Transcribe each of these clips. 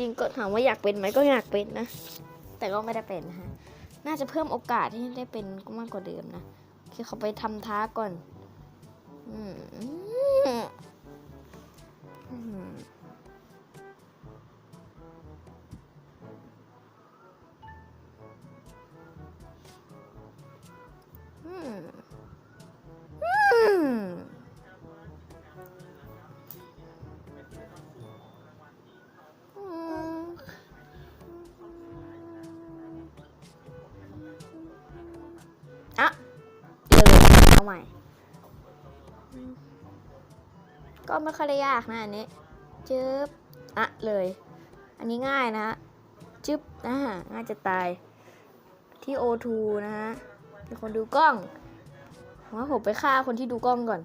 ริงๆ ก็ถามว่าอยากเป็นไหมก็อยากเป็นนะ แต่ก็ไม่ได้เป็นนะฮะ น่าจะเพิ่มโอกาสที่ได้เป็นก็มากกว่าเดิมนะคือเคเขาไปทำท้าก่อน อืม ม่ ก็ไม่ค่อยได้ยากนะอันนี้จึ๊บอะเลย อันนี้ง่ายนะฮะจึ๊บอ่าง่ายจะตาย ที่ O2 นะฮะมีคนดูกล้องว่าผมไปฆ่าคนที่ดูกล้องก่อน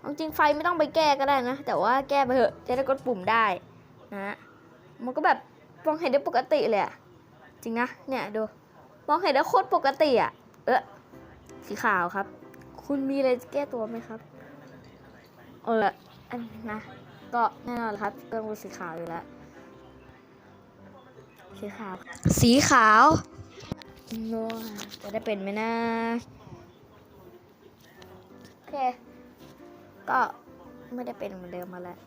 เอาจริงไฟไม่ต้องไปแก้ก็ได้นะ แต่ว่าแก้ไปเถอะจะได้กดปุ่มได้นะฮะมันก็แบบมองเห็นได้ปกติเลยอะจริงนะเนี่ยดูมองเห็นได้โคตรปกติอะเออ สีขาวครับ คุณมีอะไรจะแก้ตัวไหมครับ เอออันนะ ก็แน่นอนครับก็เป็นสีขาวอยู่แล้ว สีขาว สีขาวโน้จะได้เป็นไหมนะ โอเค ก็ไม่ได้เป็นเหมือนเดิมมาแล้ว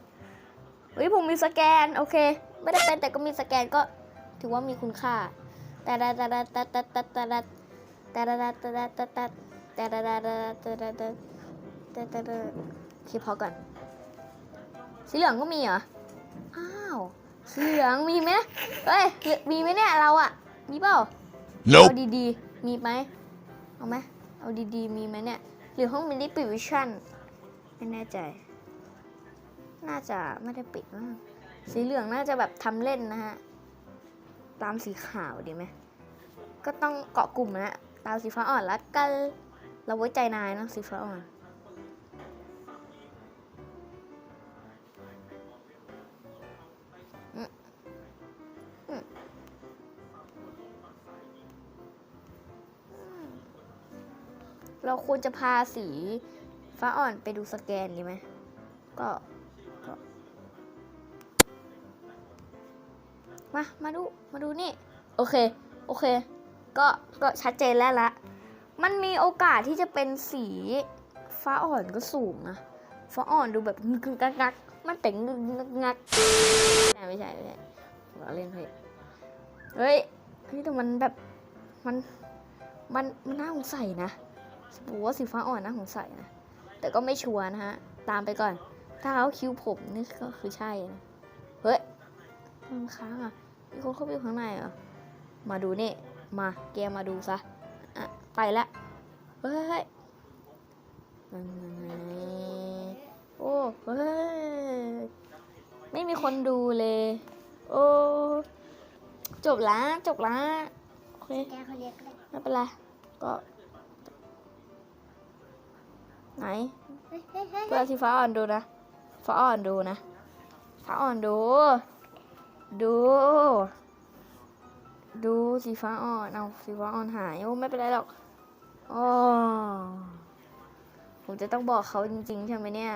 เฮ้ยผมมีสแกน โอเค ไม่ได้เป็นแต่ก็มีสแกนก็ถือว่ามีคุณค่าตาดาตาดาตาตาตาตาดาตาดาตาดาตาตตาดาดาดาตาดาดาตาตคิดพอก่อน สีเหลืองก็มีเหรอ อ้าวสีเหลืองมีไหมเฮ้ยมีไหมเนี่ยเราอะมีเปล่าเอาดีๆ มีไหมเอาไหมเอาดีๆ มีไหมเนี่ย หรือห้องมินิปิวิชั่นไม่แน่ใจ น่าจะไม่ได้ปิดมั้งสีเหลืองน่าจะแบบทำเล่นนะฮะ ตามสีขาวดีไหม ก็ต้องเกาะกลุ่มนะตามสีฟ้าอ่อนแล้วกัน เราไว้ใจนายนะสีฟ้าอ่อนเราควรจะพาสีฟ้าอ่อนไปดูสแกนดีไหม ก็ก็มา มาดู มาดูนี่ โอเค โอเค ก็ ก็ชัดเจนแล้วละ มันมีโอกาสที่จะเป็นสีฟ้าอ่อนก็สูงนะฟ้าอ่อนดูแบบงึกเงักงักมันแต่งงึกงักงักไม่ใช่ไม่ใช่เราเล่นเพลงเฮ้ยเฮ้ยแต่มันแบบมันมันมันน่าสงสัยนะบอกว่าสีฟ้าอ่อนน่าสงสัยนะแต่ก็ไม่ชัวร์นะฮะตามไปก่อน ถ้าเขาคิ้วผมนี่ก็คือใช่นะเฮ้ยมันค้างอะมีคนเข้าไปข้างในเหรอมาดูนี่มาแกมาดูซะ ไปละเฮ้ยโอ้เฮ้ยไม่มีคนดูเลย โอ้จบละจบละโอเคแกเขาเรียกอะไรไม่เป็นไรก็ไหนเฮ้ยเฮ้ยเฮ้ยเพื่อที่ฟ้าอ่อนดูนะฟ้าอ่อนดูนะฟ้าอ่อนดู ดู ดูสีฟ้าอ่อนเอาสีฟ้าอ่อนหายโอ้ไม่เป็นไรหรอก อ๋อผมจะต้องบอกเขาจริง ๆ ใช่ไหมเนี่ย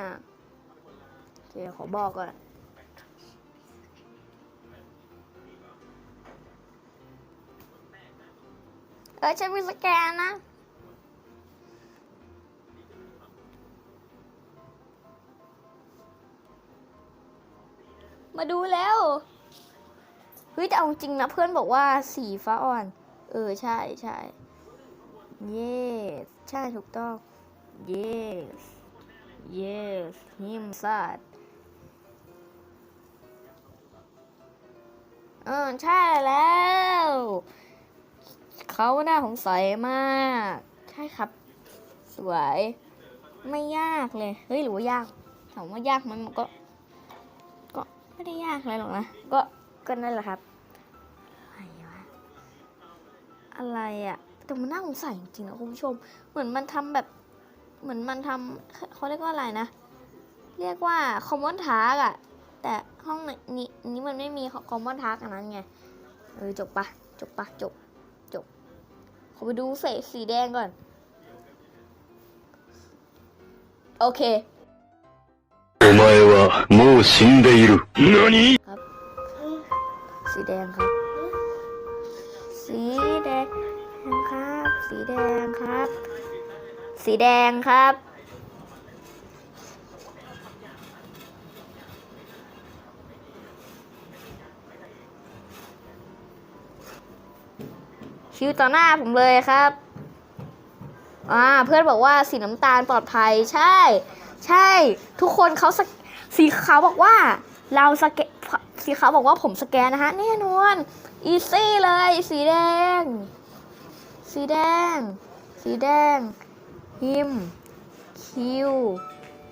โอเคขอบอกก่อนเออฉันมีสแกนนะมาดูแล้วเฮ้ยแต่เอาจริงนะเพื่อนบอกว่าสีฟ้าอ่อน เออใช่ใช่ yes ใช่ถูกต้อง yes yes him sad เออใช่แล้ว เขาหน้าของใสยมาก ใช่ครับ สวย ไม่ยากเลย เฮ้ย หรือว่ายากถามว่ายากมมันก็ ก็ไม่ได้ยากอะไรหรอกนะ ก็ ก็นั่นแหละครับ อะไรวะ อะไรอะ่ะ แต่มันน่าสงสัยจริงๆนะคุณผู้ชม เหมือนมันทำแบบ เหมือนมันทำเขาเรียกว่าอะไรนะ เรียกว่า common task อะแต่ห้องนี้นี้มันไม่มี common task อันนั้นไง เออ จบปะจบปะจบ จบ ขอไปดูเศษสีแดงก่อน โอเค お前はもう死んでいる。何 ขอ แดงครับ สีแดง ครับ สีแดงครับ สีแดงครับ คิวต่อหน้าผมเลยครับอ่าเพื่อนบอกว่าสีน้ำตาลปลอดภัยใช่ ใช่ ทุกคนเขาส,สีขาวบอกว่า เราสแกสีขาวบอกว่าผมสแกนนะฮะแน่นอน อีซี่เลยสีแดง สีแดง สีแดงฮิม คิว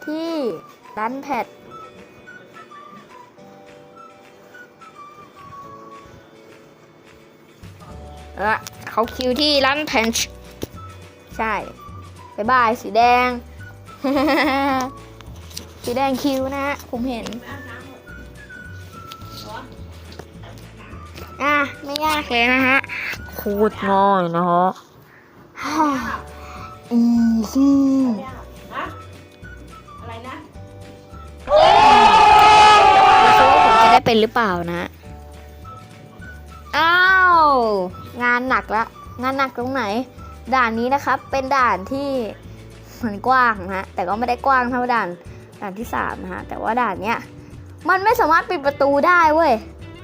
ที่รันแพดเออเขาคิวที่ร้านแพนช์ใช่บายบายสีแดง สีแดงคิวนะฮะผมเห็น อะ ไม่ยากเลยนะฮะ โคตรง่ายนะฮะอีซี่อะไรนะไม่รู้ว่าผมจะได้เป็นหรือเปล่านะ อ้าว งานหนักละ งานหนักตรงไหน ด่านนี้นะครับ เป็นด่านที่มือนกว้างนะ แต่ก็ไม่ได้กว้างเท่าด่าน ด่านที่สามนะฮะ แต่ว่าด่านเนี้ย มันไม่สามารถปิดประตูได้เว้ย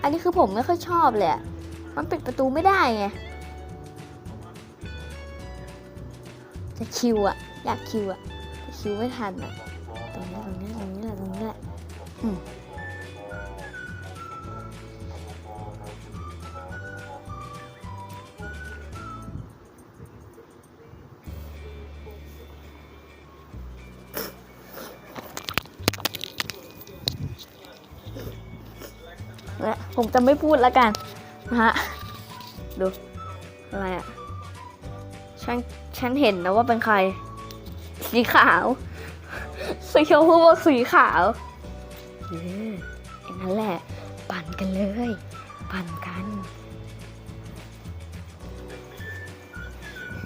อันนี้คือผมไม่ค่อยชอบเลย มันปิดประตูไม่ได้ไง จะคิวอะอยากคิวอะแต่คิวไม่ทันอะตรงนี้ตรงนี้ตรงนี้แหละตรงนี้แหละอืมและผมจะไม่พูดแล้วกันนะฮะ ดู อะไรอะ่ะฉัน ฉันเห็นนะว่าเป็นใคร สีขาวสีชมพูบอกสีขาวเอออย่างนั้นแหละ ปั่นกันเลย ปั่นกัน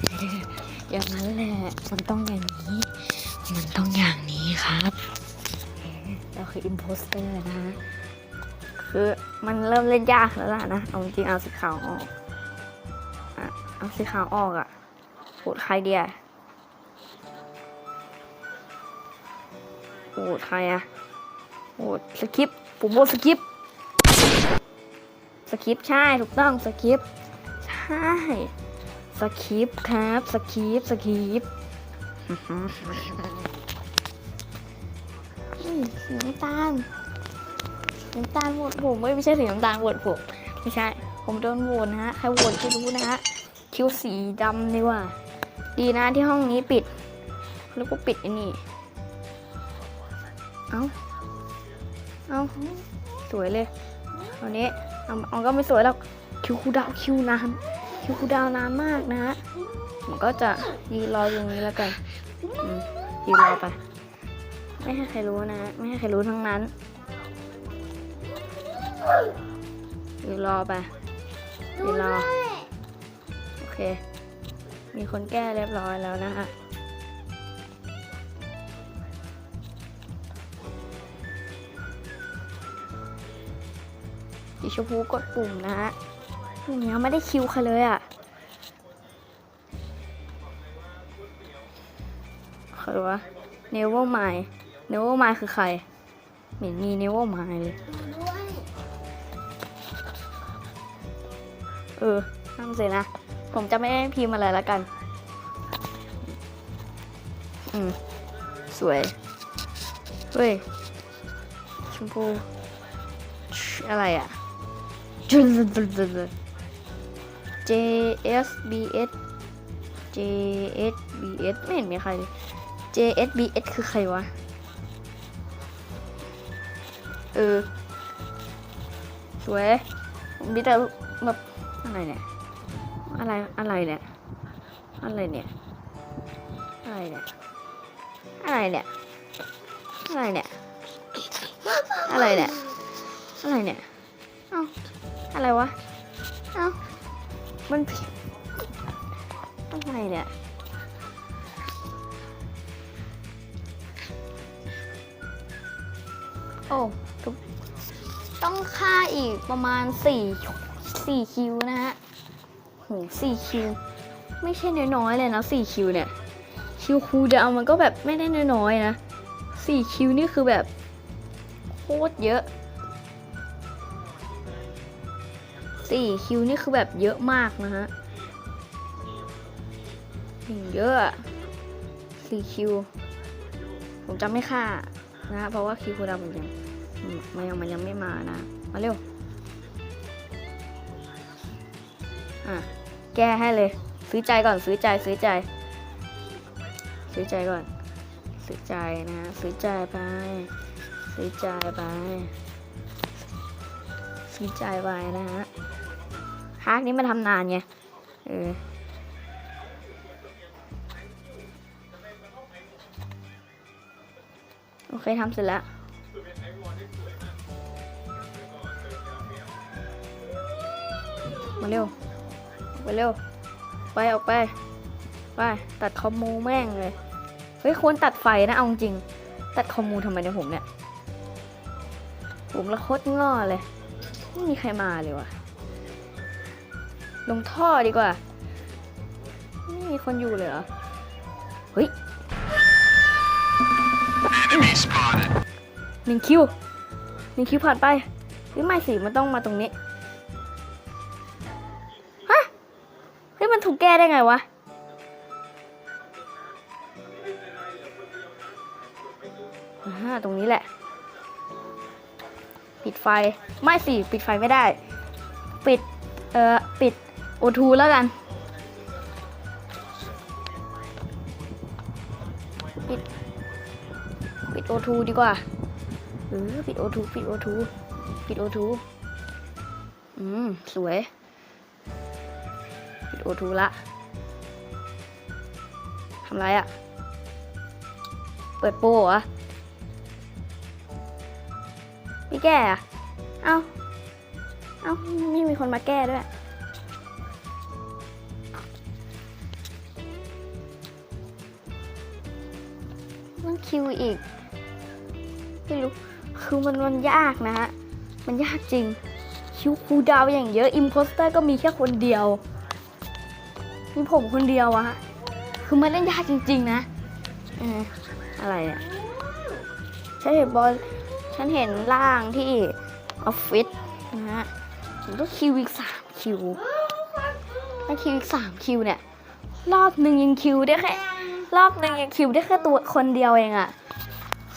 เอออย่างนั้นแหละ มันต้องอย่างนี้ มันต้องอย่างนี้ครับเออเราคืออิมโพสเตอร์นะ คือมันเริ่มเล่นยากแล้วล่ะนะ เอาจริงๆเอาสีขาวออกอะเอาสีขาวออกอะ โหดใครเดียโหดใครอะโหดสกิปผมโหวตสกิปสกิปใช่ถูกต้องสกิปใช่สกิปครับสกิปสกิปอืมสีน้ำตาลน้ำตาลโหวตผมไม่ไม่ใช่สีน้ำตาลโหวตผมไม่ใช่ ผมโดนโหวตนะฮะใครโหวตไม่รู้นะฮะคิ้วสีดำดีกว่า ดีนะที่ห้องนี้ปิด แล้วก็ปิดอ้นี่เอาเอาสวยเลยตอนนี้เอาเอาก็ไม่สวยแล้วคิวคูดาวคิวนานคิวคูดาวนานมากนะฮะผมก็จะยืนรอตรงนี้แล้วกันอยืนรอไป ไม่ให้ใครรู้นะ ไม่ให้ใครรู้ทั้งนั้นอยู่รอไปอยู่รอ โอเค มีคนแก้เรียบร้อยแล้วนะฮะสีชมพูกดปุ่มนะฮะผมยังไม่ได้คิวใครเลยอะใครวะเนเวอร์ไมล์เนเวอร์ไมล์คือใคร เหม็นมีเนเวอร์ไมล์เลยด้วยเออนั่งสินะ ผมจะไม่ได้พิมพ์อะไรแล้วกัน อืม สวย เฮ้ย ชมพู อะไรอะ J S B S J S B S ไม่เห็นมีใครเลย J S B S คือใครวะ เออ สวย มีแต่แบบอะไรเนี่ย อะไรอะไรเนี่ยอะไรเนี่ยอะไรเนี่ยอะไรเนี่ยอะไรเนี่ยอะไรเนี่ยอะไรเนี่ยเอ้าอะไรวะเอ้ามันผิดอะไรเนี่ยโอ้ต้องฆ่าอีกประมาณสี่สี่คิวนะฮะ หสี่คิว ไม่ใช่น้อยๆเลยนะสี่คิวเนี่ย คิวคูลดาวน์มันก็แบบไม่ได้น้อยๆนะสี่คิวนี่คือแบบโคตรเยอะสี่คิวนี่คือแบบเยอะมากนะฮะอย่างเยอะสี่คิวผมจะไม่ฆ่านะเพราะว่าคิวคูดาวมันยังมันยังมันยังไม่มานะ มาเร็ว อะ แก้ให้เลย ซื้อใจก่อนซื้อใจซื้อใจ ซื้อใจก่อน ซื้อใจนะฮะซื้อใจไป ซื้อใจไป ซื้อใจไปนะฮะฮาร์กนี้มันทำนานไงเออโอเคทำเสร็จแล้วมาเร็ว เร็ว ไปออกไป ไป ตัดคอมมูแม่งเลย เฮ้ยควรตัดไฟนะเอาจริง ตัดคอมมูทำไมเนี่ยผมเนี่ย ผมละโคตรง่อเลย ไม่มีใครมาเลยวะลงท่อดีกว่า ไม่มีคนอยู่เลยเหรอ เฮ้ยหนึ่งคิวหนึ่งคิวผ่านไปหรือไม่สิมันต้องมาตรงนี้ กแก้ได้ไงวะอ่าตรงนี้แหละ ปิดไฟ ไม่สิ ปิดไฟไม่ได้ ปิด เอ่อ ปิดโอทูแล้วกัน ปิด ปิดโอทูดีกว่า เออ ปิดโอทูปิดโอทูปิดโอทูอืม สวย โอทูละทำไรอะ่ะ เปิดโปรเหรอไม่แก้อะเอ้า เอ้า ไม่มีคนมาแก้ด้วยมันคิวอีก ไม่รู้ คือมันมันยากนะฮะ มันยากจริง คิวคูดาวอย่างเยอะ อิมโพสเตอร์ก็มีแค่คนเดียว มีผมคนเดียวอะฮะคือมันเล่นยากจริง ๆ นะเอออะไรเนี่ยฉันเห็นบอลฉันเห็นล่างที่ออฟฟิศนะฮะผมต้องคิวอีกสามคิวถ้าคิวอีกสามคิวเนี่ย รอบหนึ่งยังคิวได้แค่รอบหนึ่งยังคิวได้แค่ตัวคนเดียวเองอะ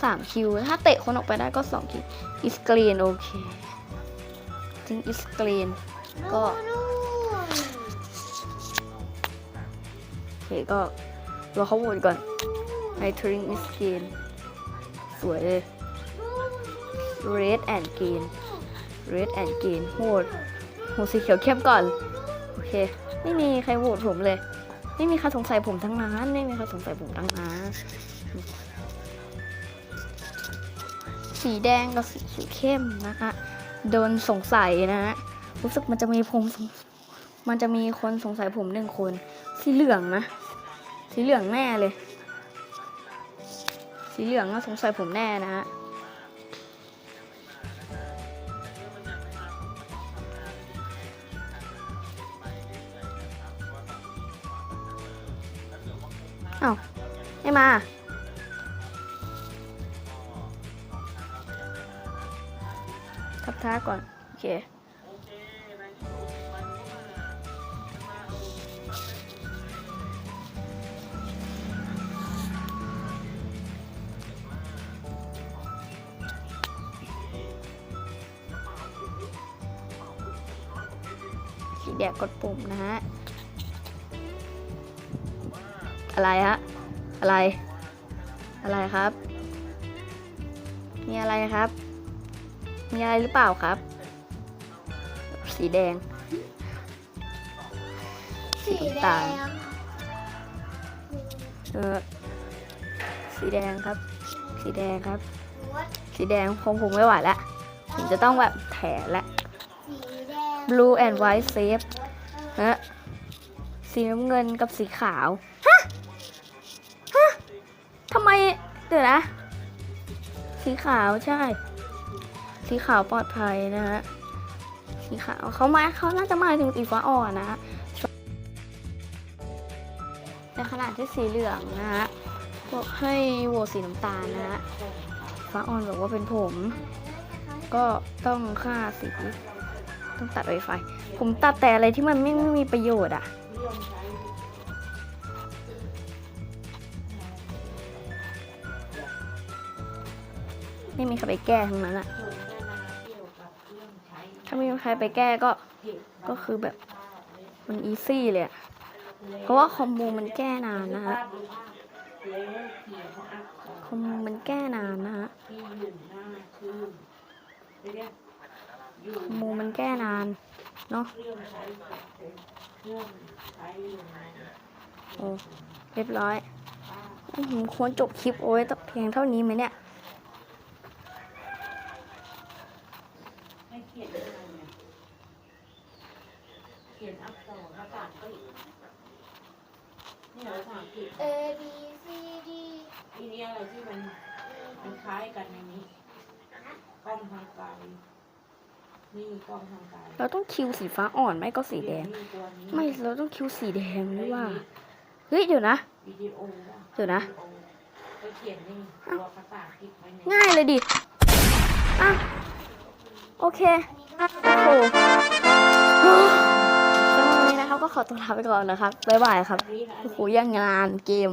สามคิว ถ้าเตะคนออกไปได้ก็สองคิวอิสกรีนโอเคจริงอิสกรีนก็ ก็รอเขาโหวตก่อนไอทริงอิสกรีนสวยเลย red and green red and green โหวตโหวตสีเขียวเข้มก่อน โอเค ไม่มีใครโหวตผมเลย ไม่มีใครสงสัยผมทั้งนั้น ไม่มีใครสงสัยผมทั้งนั้น สีแดงกับสีเขียวเข้มนะคะ โดนสงสัยนะฮะ รู้สึกมันจะมีผม มันจะมีคนสงสัยผมหนึ่งคน สีเหลืองนะ สีเหลืองแน่เลย สีเหลืองน่าสงสัยผมแน่นะฮะเอ้าไม่มา ทับท้าก่อน โอเค สีแดงกดปุ่มนะฮะ อะไรฮะ อะไร อะไรครับ มีอะไรครับ มีอะไรหรือเปล่าครับ สีแดง สีสีแดน้ำตางเออสีแดงครับ สีแดงครับ สีแดงคงผมไม่ไหวแล้วผมจะต้องแบบแถละ blue and white safe ฮะสีน้ำเงินกับสีขาว ฮะ ฮะทำไมเดี๋ยวนะ สีขาวใช่ สีขาวปลอดภัยนะฮะ สีขาวเขามาเขาน่าจะมาถึงสีฟ้าอ่อนนะฮะในขณะที่สีเหลืองนะฮะบอกให้โหวตสีน้ำตาลนะฮะฟ้าอ่อนบอกว่าเป็นผม ก็ต้องฆ่าสี ต้องตัดไวไฟผมตัดแต่อะไรที่มันไม่ไม่มีประโยชน์อะไม่มีใครไปแก้ทั้งนั้นอะถ้าไม่มีใครไปแก้ก็ ก็คือแบบมันอีซี่เลยอะเพราะว่าคอมมูมันแก้นานนะฮะ คอมมูมันแก้นานนะฮะ คอมมูมันแก้นานเนาะโอ้เรียบร้อยอื้อหือควรจบคลิปโอ้ยแต่เพียงเท่านี้ไหมเนี่ยให้เขียนยังไงเนี่ยเขียนอักษรภาษาอังกฤษเนี่ยภาษาอังกฤษ A B C D ทีนี้อะไรที่มันมันคล้ายกันในนี้กล้องทางไกล เราต้องคิวสีฟ้าอ่อนไม่ก็สีแดงนี่ตัวนี้ไม่เราต้องคิวสีแดงด้วยว่า เฮ้ยเดี๋ยวนะวิดีโอว่ะเดี๋ยวนะวิดีโอไปเขียนนี่ตัวภาษาอังกฤษไว้ในง่ายเลยดิอะโอเคโอ้โหสำหรับวันนี้นะครับก็ขอตัวลาไปก่อนนะครับบ๊ายบายครับนี้นะอันโอ้นี้โหยังงานเกม